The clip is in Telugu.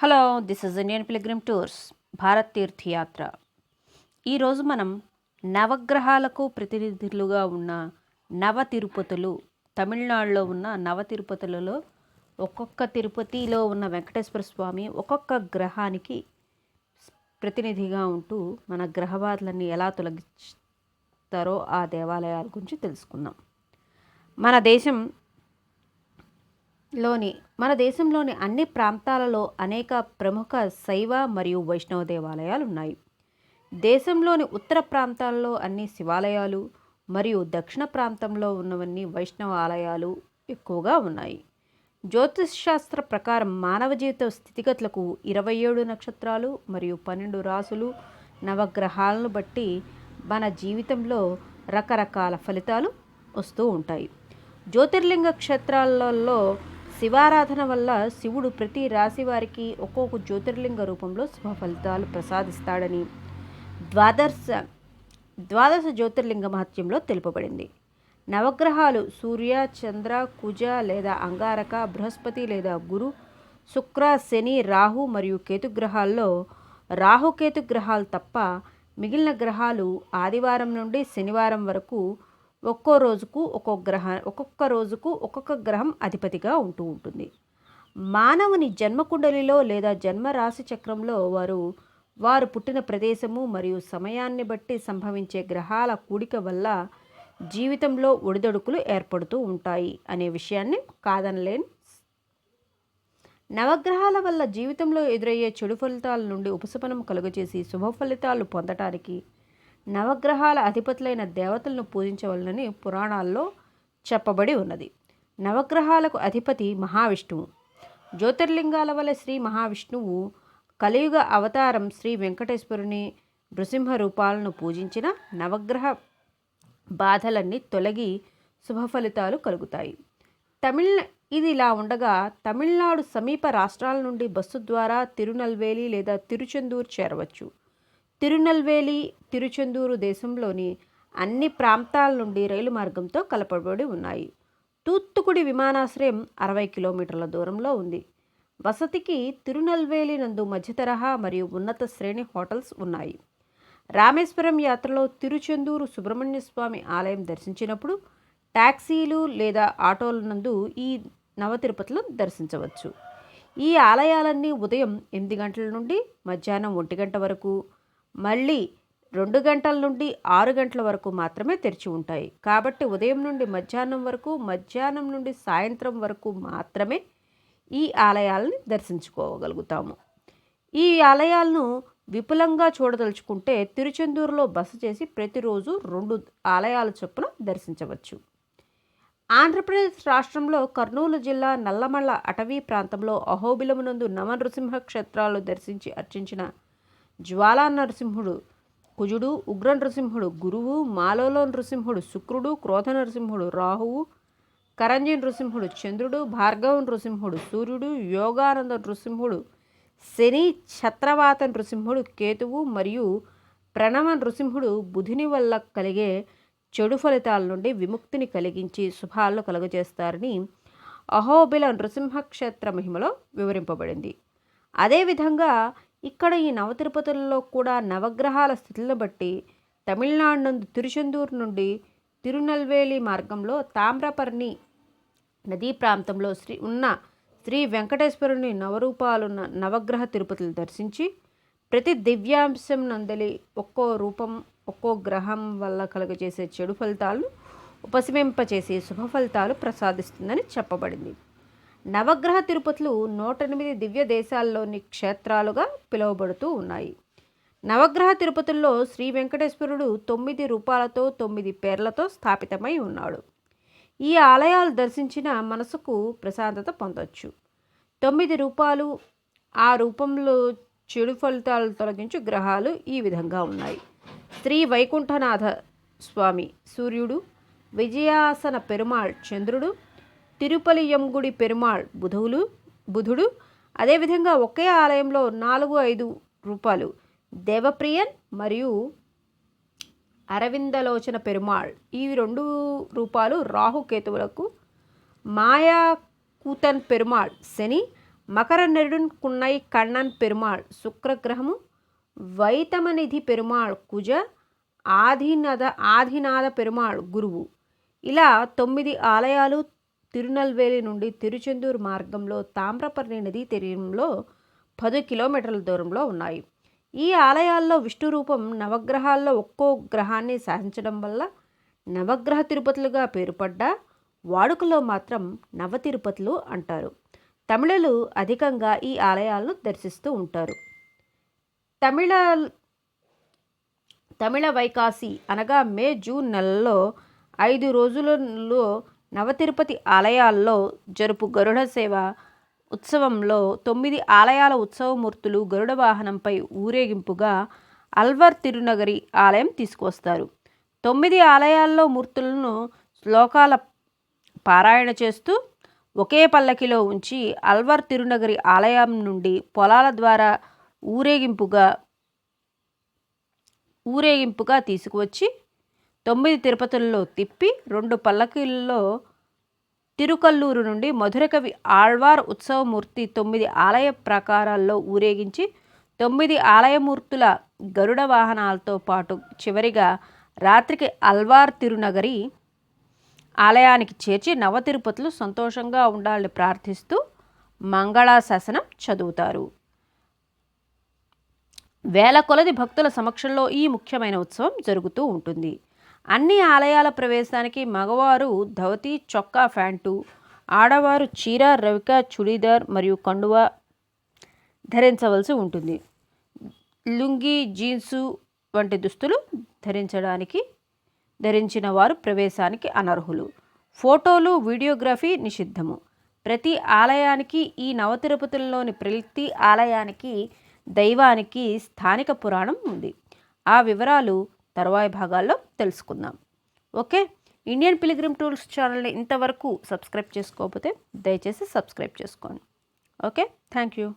Hello this is Indian pilgrim tours Bharat తీర్థయాత్ర. ఈరోజు మనం నవగ్రహాలకు ప్రతినిధులుగా ఉన్న నవ తిరుపతులు తమిళనాడులో ఉన్న నవ తిరుపతులలో ఒక్కొక్క తిరుపతిలో ఉన్న వెంకటేశ్వర స్వామి ఒక్కొక్క గ్రహానికి ప్రతినిధిగా ఉంటూ మన గ్రహబాధలన్నీ ఎలా తొలగిస్తారో ఆ దేవాలయాల గురించి తెలుసుకుందాం. మన దేశం లోని మన దేశంలోని అన్ని ప్రాంతాలలో అనేక ప్రముఖ శైవ మరియు వైష్ణవ దేవాలయాలు ఉన్నాయి. దేశంలోని ఉత్తర ప్రాంతాల్లో అన్ని శివాలయాలు మరియు దక్షిణ ప్రాంతంలో ఉన్నవన్నీ వైష్ణవ ఆలయాలు ఎక్కువగా ఉన్నాయి. జ్యోతిష్ శాస్త్ర ప్రకారం మానవ జీవిత స్థితిగతులకు ఇరవై ఏడు నక్షత్రాలు మరియు పన్నెండు రాసులు నవగ్రహాలను బట్టి మన జీవితంలో రకరకాల ఫలితాలు వస్తూ ఉంటాయి. జ్యోతిర్లింగ క్షేత్రాలలో శివారాధన వల్ల శివుడు ప్రతి రాశి వారికి ఒక్కొక్క జ్యోతిర్లింగ రూపంలో శుభ ఫలితాలు ప్రసాదిస్తాడని ద్వాదశ ద్వాదశ జ్యోతిర్లింగ మహత్యంలో తెలుపబడింది. నవగ్రహాలు సూర్య చంద్ర కుజ లేదా అంగారక బృహస్పతి లేదా గురు శుక్ర శని రాహు మరియు కేతు గ్రహాల్లో రాహుకేతు గ్రహాలు తప్ప మిగిలిన గ్రహాలు ఆదివారం నుండి శనివారం వరకు ఒక్కో రోజుకు ఒక్కొక్క గ్రహ ఒక్కొక్క రోజుకు ఒక్కొక్క గ్రహం అధిపతిగా ఉంటూ ఉంటుంది. మానవుని జన్మకుండలిలో లేదా జన్మ రాశి చక్రంలో వారు వారు పుట్టిన ప్రదేశము మరియు సమయాన్ని బట్టి సంభవించే గ్రహాల కూడిక వల్ల జీవితంలో ఒడిదొడుకులు ఏర్పడుతూ ఉంటాయి అనే విషయాన్ని కాదనలేని నవగ్రహాల వల్ల జీవితంలో ఎదురయ్యే చెడు ఫలితాల నుండి ఉపశమనం కలుగజేసి శుభ ఫలితాలు పొందటానికి నవగ్రహాల అధిపతులైన దేవతలను పూజించవలనని పురాణాల్లో చెప్పబడి ఉన్నది. నవగ్రహాలకు అధిపతి మహావిష్ణువు. జ్యోతిర్లింగాల వల్ల శ్రీ మహావిష్ణువు కలియుగ అవతారం శ్రీ వెంకటేశ్వరుని నృసింహ రూపాలను పూజించిన నవగ్రహ బాధలన్నీ తొలగి శుభ ఫలితాలు కలుగుతాయి. తమిళ ఇది ఇలా ఉండగా తమిళనాడు సమీప రాష్ట్రాల నుండి బస్సు ద్వారా తిరునల్వేలి లేదా తిరుచెందూరు చేరవచ్చు. తిరునల్వేలి తిరుచెందూరు దేశంలోని అన్ని ప్రాంతాల నుండి రైలు మార్గంతో కలపబడి ఉన్నాయి. తూత్తుకుడి విమానాశ్రయం అరవై కిలోమీటర్ల దూరంలో ఉంది. వసతికి తిరునల్వేలి నందు మధ్యతరహా మరియు ఉన్నత శ్రేణి హోటల్స్ ఉన్నాయి. రామేశ్వరం యాత్రలో తిరుచెందూరు సుబ్రహ్మణ్య స్వామి ఆలయం దర్శించినప్పుడు ట్యాక్సీలు లేదా ఆటోల నందు ఈ నవ తిరుపతిలో దర్శించవచ్చు. ఈ ఆలయాలన్నీ ఉదయం ఎనిమిది గంటల నుండి మధ్యాహ్నం ఒంటి గంట వరకు మళ్ళీ రెండు గంటల నుండి ఆరు గంటల వరకు మాత్రమే తెరిచి ఉంటాయి. కాబట్టి ఉదయం నుండి మధ్యాహ్నం వరకు మధ్యాహ్నం నుండి సాయంత్రం వరకు మాత్రమే ఈ ఆలయాలని దర్శించుకోగలుగుతాము. ఈ ఆలయాలను విపులంగా చూడదలుచుకుంటే తిరుచెందూరులో బస చేసి ప్రతిరోజు రెండు ఆలయాల చొప్పున దర్శించవచ్చు. ఆంధ్రప్రదేశ్ రాష్ట్రంలో కర్నూలు జిల్లా నల్లమల్ల అటవీ ప్రాంతంలో అహోబిలమునందు నమనృసింహ క్షేత్రాలు దర్శించి అర్చించిన జ్వాలా నరసింహుడు కుజుడు ఉగ్ర నృసింహుడు గురువు మాలోలో నృసింహుడు శుక్రుడు క్రోధ నరసింహుడు రాహువు కరంజి నృసింహుడు చంద్రుడు భార్గవ నృసింహుడు సూర్యుడు యోగానంద నృసింహుడు శని ఛత్రవాత నృసింహుడు కేతువు మరియు ప్రణవ నృసింహుడు బుధుని వల్ల కలిగే చెడు ఫలితాల నుండి విముక్తిని కలిగించి శుభాలను కలుగజేస్తారని అహోబిల నృసింహక్షేత్ర మహిమలో వివరింపబడింది. అదేవిధంగా ఇక్కడ ఈ నవతిరుపతులలో కూడా నవగ్రహాల స్థితిని బట్టి తమిళనాడు నుండి తిరుచెందూరు నుండి తిరునల్వేలి మార్గంలో తామ్రపర్ణి నదీ ప్రాంతంలో శ్రీ ఉన్న శ్రీ వెంకటేశ్వరుని నవరూపాలున్న నవగ్రహ తిరుపతులు దర్శించి ప్రతి దివ్యాంశం నందలి ఒక్కో రూపం ఒక్కో గ్రహం వల్ల కలుగజేసే చెడు ఫలితాలు ఉపశమింపచేసి శుభ ఫలితాలు ప్రసాదిస్తుందని చెప్పబడింది. నవగ్రహ తిరుపతులు నూట ఎనిమిది దివ్య దేశాల్లోని క్షేత్రాలుగా పిలువబడుతూ ఉన్నాయి. నవగ్రహ తిరుపతుల్లో శ్రీ వెంకటేశ్వరుడు తొమ్మిది రూపాలతో తొమ్మిది పేర్లతో స్థాపితమై ఉన్నాడు. ఈ ఆలయాలు దర్శించిన మనసుకు ప్రశాంతత పొందొచ్చు. తొమ్మిది రూపాలు ఆ రూపంలో చెడు ఫలితాలు తొలగించు గ్రహాలు ఈ విధంగా ఉన్నాయి. శ్రీ వైకుంఠనాథ స్వామి సూర్యుడు విజయాసన పెరుమాళ్ చంద్రుడు తిరుపలియంగుడి పెరుమాళ్ బుధువులు బుధుడు. అదేవిధంగా ఒకే ఆలయంలో నాలుగు ఐదు రూపాలు దేవప్రియన్ మరియు అరవిందలోచన పెరుమాళ్. ఈ రెండు రూపాలు రాహుకేతువులకు. మాయా కూతన్ పెరుమాళ్ శని మకర నెరుడున్ కున్నై కన్నన్ పెరుమాళ్ శుక్రగ్రహము. వైతమనిధి పెరుమాళ్ కుజ ఆధీనద ఆధినాథ పెరుమాళ్ గురువు. ఇలా తొమ్మిది ఆలయాలు తిరునల్వేలి నుండి తిరుచెందూరు మార్గంలో తామ్రపర్ణి నదీ తీరంలో పది కిలోమీటర్ల దూరంలో ఉన్నాయి. ఈ ఆలయాల్లో విష్ణు రూపం నవగ్రహాల్లో ఒక్కో గ్రహాన్ని శాసించడం వల్ల నవగ్రహ తిరుపతులుగా పేరుపడ్డ వాడుకలో మాత్రం నవ తిరుపతులు అంటారు. తమిళలు అధికంగా ఈ ఆలయాలను దర్శిస్తూ ఉంటారు. తమిళ తమిళ వైకాసి అనగా మే జూన్ నెలలో ఐదు రోజులలో నవతిరుపతి ఆలయాల్లో జరుపు గరుడ సేవ ఉత్సవంలో తొమ్మిది ఆలయాల ఉత్సవమూర్తులు గరుడ వాహనంపై ఊరేగింపుగా అల్వర్ తిరునగరి ఆలయం తీసుకువస్తారు. తొమ్మిది ఆలయాల్లో మూర్తులను శ్లోకాల పారాయణ చేస్తూ ఒకే పల్లకిలో ఉంచి అల్వర్ తిరునగరి ఆలయం నుండి పొలాల ద్వారా ఊరేగింపుగా ఊరేగింపుగా తీసుకువచ్చి తొమ్మిది తిరుపతుల్లో తిప్పి రెండు పల్లకీల్లో తిరుకల్లూరు నుండి మధురకవి ఆళ్వార్ ఉత్సవమూర్తి తొమ్మిది ఆలయ ప్రాకారాల్లో ఊరేగించి తొమ్మిది ఆలయమూర్తుల గరుడ వాహనాలతో పాటు చివరిగా రాత్రికి అల్వార్ తిరునగరి ఆలయానికి చేర్చి నవ తిరుపతులు సంతోషంగా ఉండాలని ప్రార్థిస్తూ మంగళాశాసనం చదువుతారు. వేల కొలది భక్తుల సమక్షంలో ఈ ముఖ్యమైన ఉత్సవం జరుగుతూ ఉంటుంది. అన్ని ఆలయాల ప్రవేశానికి మగవారు ధవతి చొక్కా ఫ్యాంటు ఆడవారు చీర రవిక చుడీదార్ మరియు కండువా ధరించవలసి ఉంటుంది. లుంగి జీన్సు వంటి దుస్తులు ధరించడానికి ధరించిన వారు ప్రవేశానికి అనర్హులు. ఫోటోలు వీడియోగ్రఫీ నిషిద్ధము. ప్రతి ఆలయానికి ఈ నవతిరుపతుల్లోని ప్రతి ఆలయానికి దైవానికి స్థానిక పురాణం ఉంది. ఆ వివరాలు తరువాయి భాగాల్లో తెలుసుకుందాం. ఓకే? ఇండియన్ పిలిగ్రిమ్ టూల్స్ ఛానల్ని ఇంతవరకు సబ్స్క్రైబ్ చేసుకోకపోతే దయచేసి సబ్స్క్రైబ్ చేసుకోండి. ఓకే? Thank you.